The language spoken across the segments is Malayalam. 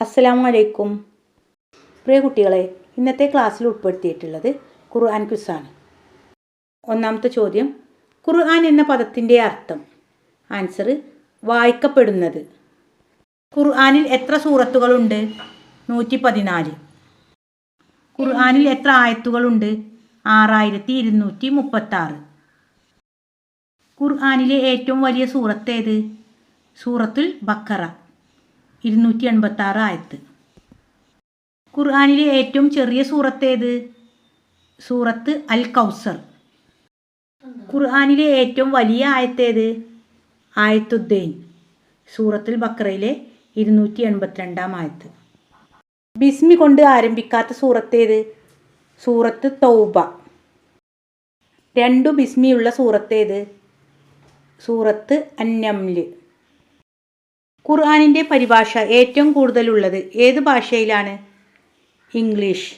അസ്സലാമു അലൈക്കും പ്രിയ കുട്ടികളെ ഇന്നത്തെ ക്ലാസ്സിൽ ഉൾപ്പെടുത്തിയിട്ടുള്ളത് ഖുർആൻ ക്വിസാണ്. ഒന്നാമത്തെ ചോദ്യം ഖുർആൻ എന്ന പദത്തിന്റെ അർത്ഥം. ആൻസർ വായിക്കപ്പെടുന്നത്. ഖുർആാനിൽ എത്ര സൂറത്തുകളുണ്ട്? നൂറ്റി പതിനാല് ഖുർആാനിൽ എത്ര ആയത്തുകളുണ്ട്? ആറായിരത്തി ഇരുന്നൂറ്റി മുപ്പത്താറ് ഖുർആാനിലെ ഏറ്റവും വലിയ സൂറത്ത് ഏത്? സൂറത്തുൽ ബക്കറ. ഇരുന്നൂറ്റി എൺപത്തി ആറ് ആയത്ത്. ഖുർആാനിലെ ഏറ്റവും ചെറിയ സൂറത്ത് ഏത് സൂറത്ത് അൽ കൗസർ ഖുർആാനിലെ ഏറ്റവും വലിയ ആയത്തേത്? ആയത്തുദ്ദീൻ. സൂറത്തുൽ ബക്രയിലെ ഇരുന്നൂറ്റി എൺപത്തിരണ്ടാം ആയത്ത്. ബിസ്മി കൊണ്ട് ആരംഭിക്കാത്ത സൂറത്തേത്? സൂറത്ത് തൗബ. രണ്ടു ബിസ്മിയുള്ള സൂറത്തേത്? സൂറത്ത് അന്നംൽ ഖുർആനിന്റെ പരിഭാഷ ഏറ്റവും കൂടുതലുള്ളത് ഏത് ഭാഷയിലാണ്? ഇംഗ്ലീഷ്.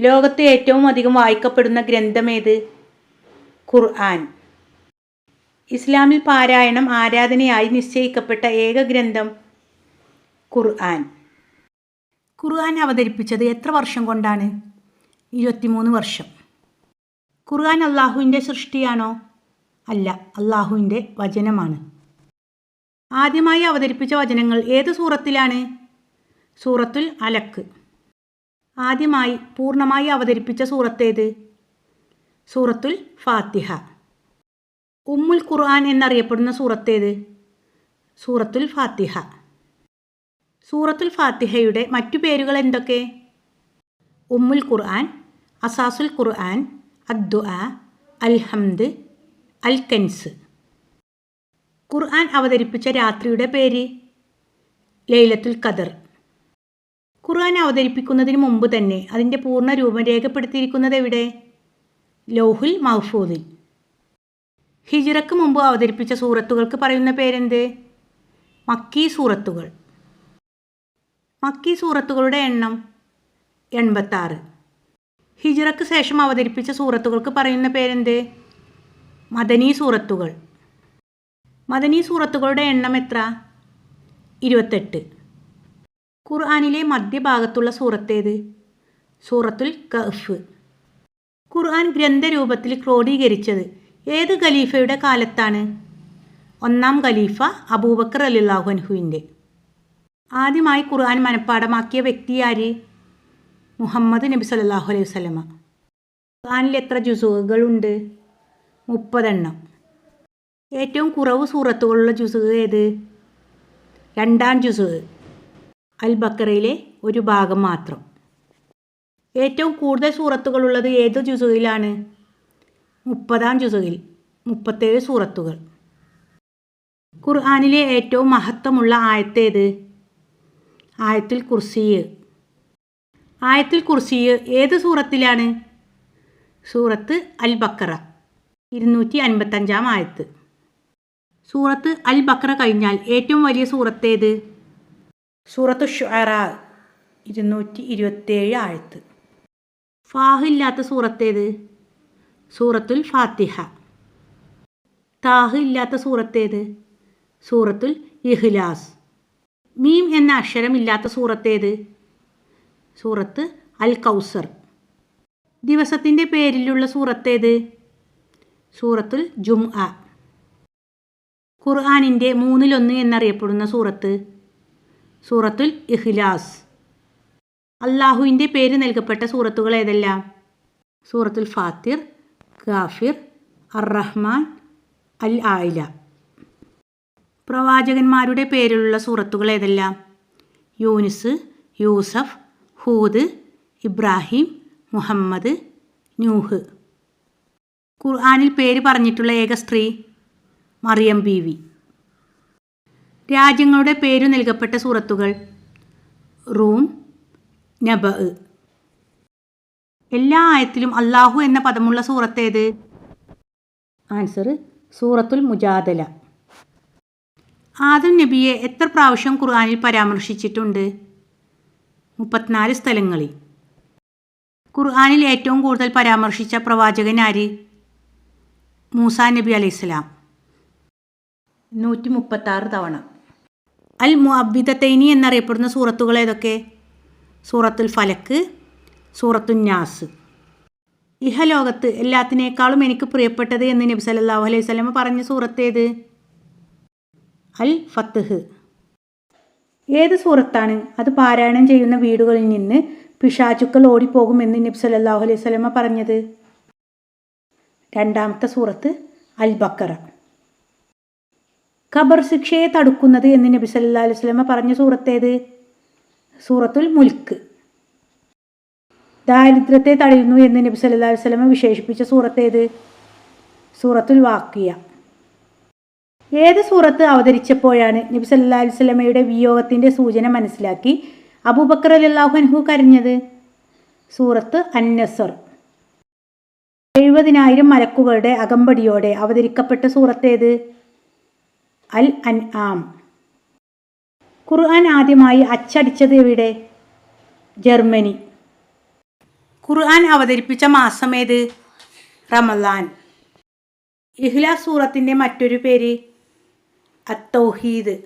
ലോകത്ത് ഏറ്റവും അധികം വായിക്കപ്പെടുന്ന ഗ്രന്ഥമേത് ഖുർആൻ. ഇസ്ലാമിൽ പാരായണം ആരാധനയായി നിശ്ചയിക്കപ്പെട്ട ഏക ഗ്രന്ഥം ഖുർആൻ. ഖുർആൻ അവതരിപ്പിച്ചത് എത്ര വർഷം കൊണ്ടാണ്? ഇരുപത്തിമൂന്ന് വർഷം. ഖുർആൻ അള്ളാഹുവിന്റെ സൃഷ്ടിയാണോ? അല്ല അള്ളാഹുവിന്റെ വചനമാണ്. ആദ്യമായി അവതരിപ്പിച്ച വചനങ്ങൾ ഏത് സൂറത്തിലാണ്? സൂറത്തുൽ അലക്ക് ആദ്യമായി പൂർണമായി അവതരിപ്പിച്ച സൂറത്തേത്? സൂറത്തുൽ ഫാത്തിഹ. ഉമ്മുൽ ഖുർആൻ എന്നറിയപ്പെടുന്ന സൂറത്തേത്? സൂറത്തുൽ ഫാത്തിഹ. സൂറത്തുൽ ഫാത്തിഹയുടെ മറ്റു പേരുകൾ എന്തൊക്കെ? ഉമ്മുൽ ഖുർആൻ അസാസുൽ ഖുർആൻ അദ്ദുആ അൽഹംദ് അൽ കൻസ് ഖുർആൻ അവതരിപ്പിച്ച രാത്രിയുടെ പേര്? ലൈലത്തുൽ ഖദർ. ഖുർആൻ അവതരിപ്പിക്കുന്നതിന് മുമ്പ് തന്നെ അതിന്റെ പൂർണ രൂപം രേഖപ്പെടുത്തിയിരിക്കുന്നത് എവിടെ? ലോഹുൽ മഹ്ഫൂദിൽ ഹിജിറക്ക് മുമ്പ് അവതരിപ്പിച്ച സൂറത്തുകൾക്ക് പറയുന്ന പേരെന്ത്? മക്കീ സൂറത്തുകൾ. മക്കീ സൂറത്തുകളുടെ എണ്ണം എൺപത്താറ്. ഹിജിറക്ക് ശേഷം അവതരിപ്പിച്ച സൂറത്തുകൾക്ക് പറയുന്ന പേരെന്ത്? മദനീ സൂറത്തുകൾ. മദനീ സൂറത്തുകളുടെ എണ്ണം എത്ര? ഇരുപത്തെട്ട്. ഖുർആാനിലെ മധ്യഭാഗത്തുള്ള സൂറത്തേത്? സൂറത്തുൽ കഹ്ഫ്. ഖുർആൻ ഗ്രന്ഥരൂപത്തിൽ ക്രോഡീകരിച്ചത് ഏത് ഖലീഫയുടെ കാലത്താണ്? ഒന്നാം ഖലീഫ അബൂബക്കർ അലിള്ളാഹുൻഹുവിന്റെ ആദ്യമായി ഖുർആൻ മനഃപ്പാടമാക്കിയ വ്യക്തി ആര്? മുഹമ്മദ് നബി സല്ലാഹു അലൈഹി വസ്ലമ ഖുർആാനിൽ എത്ര ജുസുകളുണ്ട് മുപ്പതെണ്ണം. ഏറ്റവും കുറവ് സൂറത്തുകളുള്ള ജുസുക ഏത്? രണ്ടാം ജുസുക. അൽ ബക്കറയിലെ ഒരു ഭാഗം മാത്രം. ഏറ്റവും കൂടുതൽ സൂറത്തുകളുള്ളത് ഏത് ജുസുകിലാണ്? മുപ്പതാം ജുസുകിൽ. മുപ്പത്തേഴ് സൂറത്തുകൾ. ഖുർആാനിലെ ഏറ്റവും മഹത്വമുള്ള ആയത്തേത് ആയത്തിൽ കുർസിയ്. ആയത്തിൽ കുർസിയ് ഏത് സൂറത്തിലാണ്? സൂറത്ത് അൽ ബക്കറ ഇരുന്നൂറ്റി അൻപത്തഞ്ചാം ആയത്ത്. സൂറത്ത് അൽ ബക്ര കഴിഞ്ഞാൽ ഏറ്റവും വലിയ സൂറത്തേത്? സൂറത്ത് ഷുഅറ ഇരുന്നൂറ്റി ഇരുപത്തേഴ് ആഴത്ത് ഫാഹ് ഇല്ലാത്ത സൂറത്തേത്? സൂറത്തുൽ ഫാത്തിഹ. താഹ് ഇല്ലാത്ത സൂറത്തേത്? സൂറത്തുൽ ഇഹ്ലാസ് മീം എന്ന അക്ഷരമില്ലാത്ത സൂറത്തേത്? സൂറത്ത് അൽ കൗസർ. ദിവസത്തിന്റെ പേരിലുള്ള സൂറത്തേത്? സൂറത്തുൽ ജും അ ഖുർആാനിന്റെ മൂന്നിലൊന്ന് എന്നറിയപ്പെടുന്ന സൂറത്ത്. സൂറത്തുൽ ഇഖ്ലാസ്. അള്ളാഹുവിന്റെ പേര് നൽകപ്പെട്ട സൂറത്തുകൾ ഏതെല്ലാം? സൂറത്തുൽ ഫാത്തിർ ഗാഫിർ അർ റഹ്മാൻ അൽ ആയില. പ്രവാചകന്മാരുടെ പേരിലുള്ള സൂറത്തുകൾ ഏതെല്ലാം? യൂനിസ് യൂസഫ് ഹൂദ് ഇബ്രാഹിം മുഹമ്മദ് നൂഹ്. ഖുർആാനിൽ പേര് പറഞ്ഞിട്ടുള്ള ഏക സ്ത്രീ മറിയം ബീവി രാജ്യങ്ങളുടെ പേരു നൽകപ്പെട്ട സൂറത്തുകൾ റൂം നബ. എല്ലാ ആയത്തിലും അള്ളാഹു എന്ന പദമുള്ള സൂറത്തേത്? ആൻസർ സൂറത്തുൽ മുജാദല. ആദം നബിയെ എത്ര പ്രാവശ്യം ഖുർആാനിൽ പരാമർശിച്ചിട്ടുണ്ട്? മുപ്പത്തിനാല് സ്ഥലങ്ങളിൽ. ഖുർആാനിൽ ഏറ്റവും കൂടുതൽ പരാമർശിച്ച പ്രവാചകൻ ആര്? മൂസാ നബി അലൈഹിസ്സലാം. നൂറ്റി മുപ്പത്താറ് തവണ. അൽ മുഅബിദത്തൈനി എന്നറിയപ്പെടുന്ന സൂറത്തുകൾ ഏതൊക്കെ? സൂറത്തുൽ ഫലക്ക് സൂറത്തുൽ നാസ്. ഇഹലോകത്ത് എല്ലാത്തിനേക്കാളും എനിക്ക് പ്രിയപ്പെട്ടത് എന്ന് നബി സല്ലല്ലാഹു അലൈഹി വസല്ലമ പറഞ്ഞ സൂറത്തേത് അൽ ഫത്ത്ഹ് ഏത് സൂറത്താണ്? അത് പാരായണം ചെയ്യുന്ന വീടുകളിൽ നിന്ന് പിശാചുക്കൾ ഓടിപ്പോകുമെന്ന് നബി സല്ലല്ലാഹു അലൈഹി വസല്ലമ പറഞ്ഞത്. രണ്ടാമത്തെ സൂറത്ത് അൽ ബക്കറ. ഖബർ ശിക്ഷയെ തടുക്കുന്നത് എന്ന് നബി സല്ലല്ലാഹു അലൈഹി വസല്ലമ പറഞ്ഞ സൂറത്തേത്? സൂറത്തുൽ മുൽക്ക്. ദാരിദ്ര്യത്തെ തടയുന്നു എന്ന് നബി സല്ലല്ലാഹു അലൈഹി വസല്ലമ വിശേഷിപ്പിച്ച സൂറത്തേത്? സൂറത്തുൽ വാക്കിയ. ഏത് സൂറത്ത് അവതരിച്ചപ്പോഴാണ് നബി സല്ലല്ലാഹു അലൈഹി വസല്ലമയുടെ വിയോഗത്തിന്റെ സൂചന മനസ്സിലാക്കി അബൂബക്കർ അലിയല്ലാഹു അൻഹു കരഞ്ഞത്? സൂറത്ത് അന്നസർ എഴുപതിനായിരം മലക്കുകളുടെ അകമ്പടിയോടെ അവതരിക്കപ്പെട്ട സൂറത്തേത്? അൽ അൻ ആം. ഖുർആൻ ആദ്യമായി അച്ചടിച്ചത് എവിടെ? ജർമ്മനി. ഖുർആൻ അവതരിപ്പിച്ച മാസം ഏത്? റമദാൻ. ഇഹ്ലാ സൂറത്തിന്റെ മറ്റൊരു പേര് അത്തൗഹീദ്.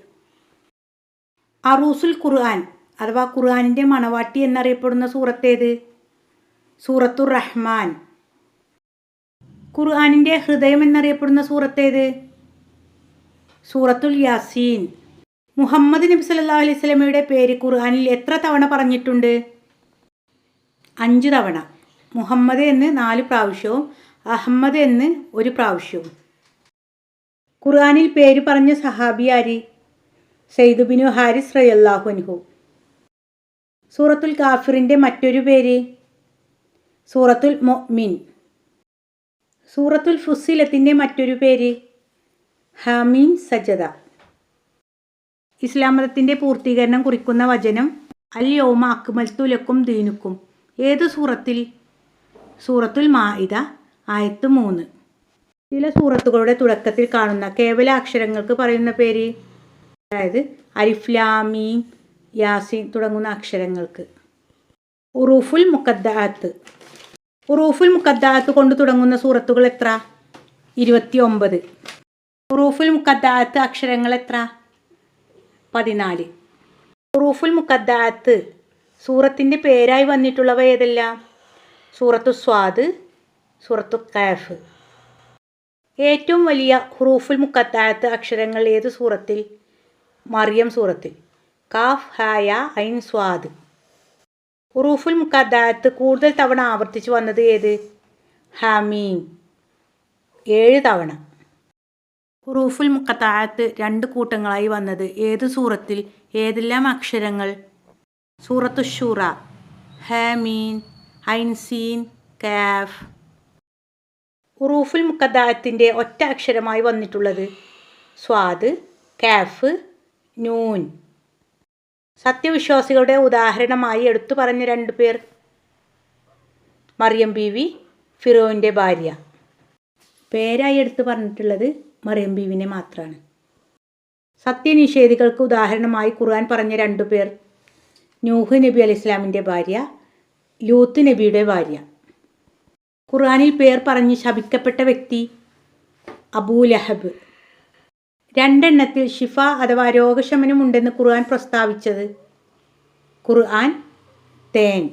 അറൂസുൽ ഖുർആൻ അഥവാ ഖുർആാനിന്റെ മണവാട്ടി എന്നറിയപ്പെടുന്ന സൂറത്തേത് സൂറത്തുർ റഹ്മാൻ ഖുർആാനിന്റെ ഹൃദയം എന്നറിയപ്പെടുന്ന സൂറത്തേത് സൂറത്തുൽ യാസീൻ. മുഹമ്മദ് നബി സല്ലാ അലൈഹി സ്വലമയുടെ പേര് ഖുർആനിൽ എത്ര തവണ പറഞ്ഞിട്ടുണ്ട്? അഞ്ച് തവണ. മുഹമ്മദ് എന്ന് നാല് പ്രാവശ്യവും അഹമ്മദ് എന്ന് ഒരു പ്രാവശ്യവും. ഖുർആാനിൽ പേര് പറഞ്ഞ സഹാബി ആരി? സെയ്ദുബിനു ഹാരിസ് റയല്ലാഹു അൻഹു. സൂറത്തുൽ കാഫിറിന്റെ മറ്റൊരു പേര്? സൂറത്തുൽ മൊമിൻ സൂറത്തുൽ ഫുസിലത്തിന്റെ മറ്റൊരു പേര്? ഹാമീൻ സജദ. ഇസ്ലാം മതത്തിന്റെ പൂർത്തീകരണം കുറിക്കുന്ന വചനം അൽ യോമ അക്മൽത്തു ലക്കും ദീനുക്കും. ഏത് സൂറത്തിൽ? സൂറത്തുൽ മാഇദ ആയത്ത് മൂന്ന്. ചില സൂറത്തുകളുടെ തുടക്കത്തിൽ കാണുന്ന കേവല അക്ഷരങ്ങൾക്ക് പറയുന്ന പേര്? അതായത് അരിഫ്ലാമീം യാസീൻ തുടങ്ങുന്ന അക്ഷരങ്ങൾക്ക്. ഉറൂഫുൽ മുക്കദ്ദാത്ത് ഉറൂഫുൽ മുക്കദ്ദാത്ത് കൊണ്ട് തുടങ്ങുന്ന സൂറത്തുകൾ എത്ര? ഇരുപത്തി ഒമ്പത് ഉറൂഫുൽ മുക്കദ്ദാത്ത് അക്ഷരങ്ങൾ എത്ര? പതിനാല്. ഉറൂഫുൽ മുക്കദ്ദാത്ത് സൂറത്തിന്റെ പേരായി വന്നിട്ടുള്ളവ ഏതെല്ലാം? സൂറത്തു സ്വാദ് സൂറത്തു കാഫ്. ഏറ്റവും വലിയ ഹുറൂഫുൽ മുക്കത്തായത്ത് അക്ഷരങ്ങൾ ഏത് സൂറത്തിൽ? മറിയം സൂറത്തിൽ. കാഫ് ഹായ ഐൻ സ്വാദ്. ഹുറൂഫുൽ മുക്കത്തായത്ത് കൂടുതൽ തവണ ആവർത്തിച്ചു വന്നത് ഏത്? ഹാമീം. ഏഴ് തവണ. ഹുറൂഫുൽ മുക്കത്താഴത്ത് രണ്ട് കൂട്ടങ്ങളായി വന്നത്. ഏത് സൂറത്തിൽ? ഏതെല്ലാം അക്ഷരങ്ങൾ? സൂറത്തു ഷൂറ ഹാമീൻ ഐൻസീൻ കാഫ്. ഉറൂഫുൽ മുക്കദ്ദാത്തിന്റെ ഒറ്റ അക്ഷരമായി വന്നിട്ടുള്ളത് സ്വാദ് കാഫ് നൂൻ. സത്യവിശ്വാസികളുടെ ഉദാഹരണമായി എടുത്തു പറഞ്ഞ രണ്ടു പേർ മറിയം ബീവി ഫിറോവിന്റെ ഭാര്യ. പേരായി എടുത്തു പറഞ്ഞിട്ടുള്ളത് മറിയം ബീവിനെ മാത്രമാണ് സത്യനിഷേധികൾക്ക് ഉദാഹരണമായി ഖുർആൻ പറഞ്ഞ രണ്ടു പേർ. നൂഹ് നബി അലി ഇസ്ലാമിന്റെ ഭാര്യ ലൂത്ത് നബിയുടെ ഭാര്യ. ഖുർആാനിൽ പേർ പറഞ്ഞ് ശപിക്കപ്പെട്ട വ്യക്തി അബൂലഹബ് രണ്ടെണ്ണത്തിൽ ഷിഫ അഥവാ രോഗശമനം ഉണ്ടെന്ന് ഖുർആൻ പ്രസ്താവിച്ചത് ഖുർആൻ തേൻ.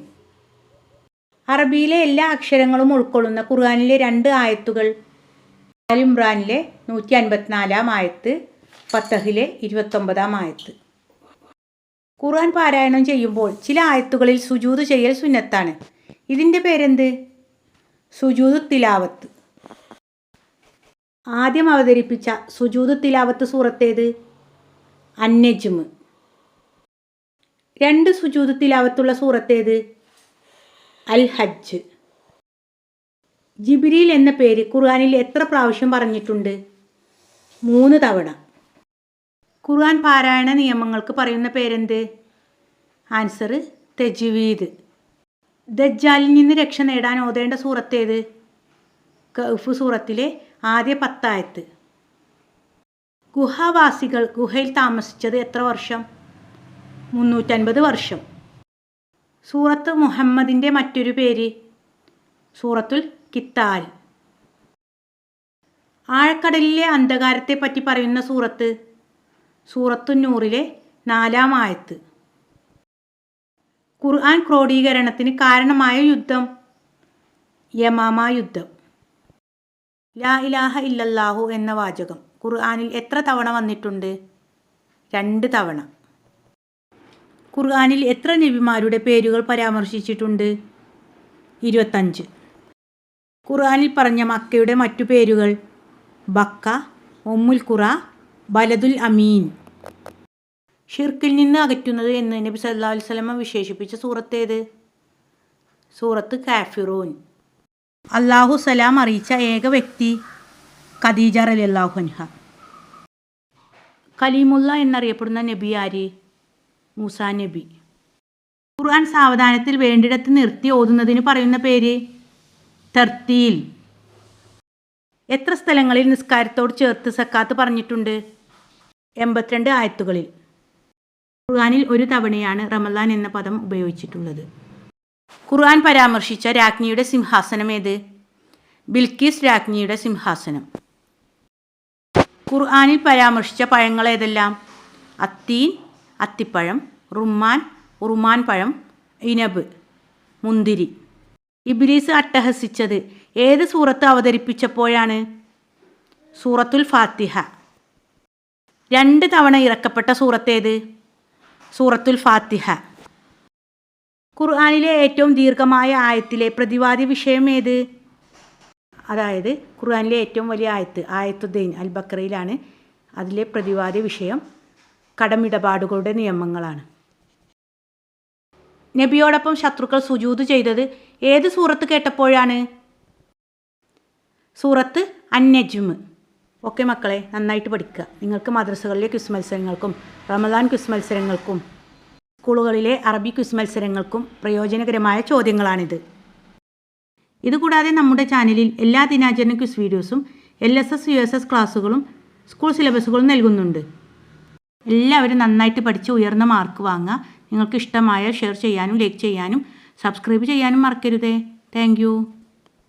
അറബിയിലെ എല്ലാ അക്ഷരങ്ങളും ഉൾക്കൊള്ളുന്ന ഖുർആനിലെ രണ്ട് ആയത്തുകൾ അലിംറാനിലെ നൂറ്റി അൻപത്തിനാലാം ആയത്ത് ഫത്തഹിലെ ഇരുപത്തൊമ്പതാം ആയത്ത്. ഖുർആൻ പാരായണം ചെയ്യുമ്പോൾ ചില ആയത്തുകളിൽ സുജൂത് ചെയ്യൽ സുന്നത്താണ്. ഇതിന്റെ പേരെന്ത്? സുജൂത് തിലാവത്ത്. ആദ്യം അവതരിപ്പിച്ച സുജൂത് തിലാവത്ത് സൂറത്തേത് അന്നജുമ്. രണ്ട് സുജൂത് തിലാവത്തുള്ള സൂറത്തേത് അൽ ഹജ്ജ് ജിബിരിൽ എന്ന പേര് ഖുർആാനിൽ എത്ര പ്രാവശ്യം പറഞ്ഞിട്ടുണ്ട്? മൂന്ന് തവണ. ഖുർആൻ പാരായണ നിയമങ്ങൾക്ക് പറയുന്ന പേരെന്ത്? ആൻസർ തെജ്വീദ്. ദജ്ജാലിൽ നിന്ന് രക്ഷ നേടാൻ ഓതേണ്ട സൂറത്തേത് കഫ് സൂറത്തിലെ ആദ്യ പത്തായത്ത്. ഗുഹാവാസികൾ ഗുഹയിൽ താമസിച്ചത് എത്ര വർഷം? മുന്നൂറ്റൻപത് വർഷം. സൂറത്ത് മുഹമ്മദിന്റെ മറ്റൊരു പേര്. സൂറത്തുൽ കിത്താൽ ആഴക്കടലിലെ അന്ധകാരത്തെ പറ്റി പറയുന്ന സൂറത്ത് സൂറത്തു നൂറിലെ നാലാം ആയത്ത്. ഖുർആൻ ക്രോഡീകരണത്തിന് കാരണമായ യുദ്ധം യമാമ യുദ്ധം. ലാ ഇലാഹ ഇല്ലല്ലാഹു എന്ന വാചകം ഖുർആാനിൽ എത്ര തവണ വന്നിട്ടുണ്ട്? രണ്ട് തവണ. ഖുർആാനിൽ എത്ര നബിമാരുടെ പേരുകൾ പരാമർശിച്ചിട്ടുണ്ട്? ഇരുപത്തഞ്ച്. ഖുർആനിൽ പറഞ്ഞ മക്കയുടെ മറ്റു പേരുകൾ ബക്ക ഒമ്മുൽ ഖുറ ബലദുൽ അമീൻ. ഷിർക്കിൽ നിന്ന് അകറ്റുന്നത് എന്ന് നബി സല്ലാ അലുസലമ വിശേഷിപ്പിച്ച സൂറത്തേത് സൂറത്ത് കാഫിറൂൻ. അള്ളാഹു സലാം അറിയിച്ച ഏക വ്യക്തി ഖദീജ അലി അള്ളാഹു അൻഹ. കലീമുല്ല എന്നറിയപ്പെടുന്ന നബി ആര്? മൂസാ നബി. ഖുർആൻ സാവധാനത്തിൽ വേണ്ടിടത്ത് നിർത്തി ഓതുന്നതിന് പറയുന്ന പേര്? തർത്തീൽ എത്ര സ്ഥലങ്ങളിൽ നിസ്കാരത്തോട് ചേർത്ത് സക്കാത്ത് പറഞ്ഞിട്ടുണ്ട്? എൺപത്തിരണ്ട് ആയത്തുകളിൽ. ഖുർആാനിൽ ഒരു തവണയാണ് റമദാൻ എന്ന പദം ഉപയോഗിച്ചിട്ടുള്ളത്. ഖുർആൻ പരാമർശിച്ച രാജ്ഞിയുടെ സിംഹാസനം ഏത്? ബിൽക്കീസ് രാജ്ഞിയുടെ സിംഹാസനം. ഖുർആാനിൽ പരാമർശിച്ച പഴങ്ങൾ ഏതെല്ലാം? അത്തീൻ അത്തിപ്പഴം റുമ്മാൻ ഉറുമാൻ പഴം ഇനബ് മുന്തിരി. ഇബ്ലീസ് അട്ടഹസിച്ചത് ഏത് സൂറത്ത് അവതരിപ്പിച്ചപ്പോഴാണ്? സൂറത്തുൽ ഫാത്തിഹ. രണ്ട് തവണ ഇറക്കപ്പെട്ട സൂറത്തേത്? സൂറത്തുൽ ഫാത്തിഹ. ഖുർആാനിലെ ഏറ്റവും ദീർഘമായ ആയത്തിലെ പ്രതിവാദി വിഷയം ഏത്? അതായത് ഖുർആാനിലെ ഏറ്റവും വലിയ ആയത്ത് ആയത്തുദ്ദീൻ അൽ ബക്രയിലാണ് അതിലെ പ്രതിവാദി വിഷയം കടമിടപാടുകളുടെ നിയമങ്ങളാണ്. നബിയോടൊപ്പം ശത്രുക്കൾ സുജൂത് ചെയ്തത് ഏത് സൂറത്ത് കേട്ടപ്പോഴാണ്? സൂറത്ത് അന്നജുമ് ഓക്കെ മക്കളെ നന്നായിട്ട് പഠിക്കുക. നിങ്ങൾക്ക് മദ്രസകളിലെ ക്വിസ് മത്സരങ്ങൾക്കും റമദാൻ ക്വിസ് മത്സരങ്ങൾക്കും സ്കൂളുകളിലെ അറബി ക്വിസ് മത്സരങ്ങൾക്കും പ്രയോജനകരമായ ചോദ്യങ്ങളാണിത്. ഇതുകൂടാതെ നമ്മുടെ ചാനലിൽ എല്ലാ ദിനാചരണ ക്വിസ് വീഡിയോസും L S S U S S ക്ലാസ്സുകളും സ്കൂൾ സിലബസുകളും നൽകുന്നുണ്ട്. എല്ലാവരും നന്നായിട്ട് പഠിച്ച് ഉയർന്ന മാർക്ക് വാങ്ങുക. നിങ്ങൾക്ക് ഇഷ്ടമായ ഷെയർ ചെയ്യാനും ലൈക്ക് ചെയ്യാനും സബ്സ്ക്രൈബ് ചെയ്യാനും മറക്കരുതേ. താങ്ക്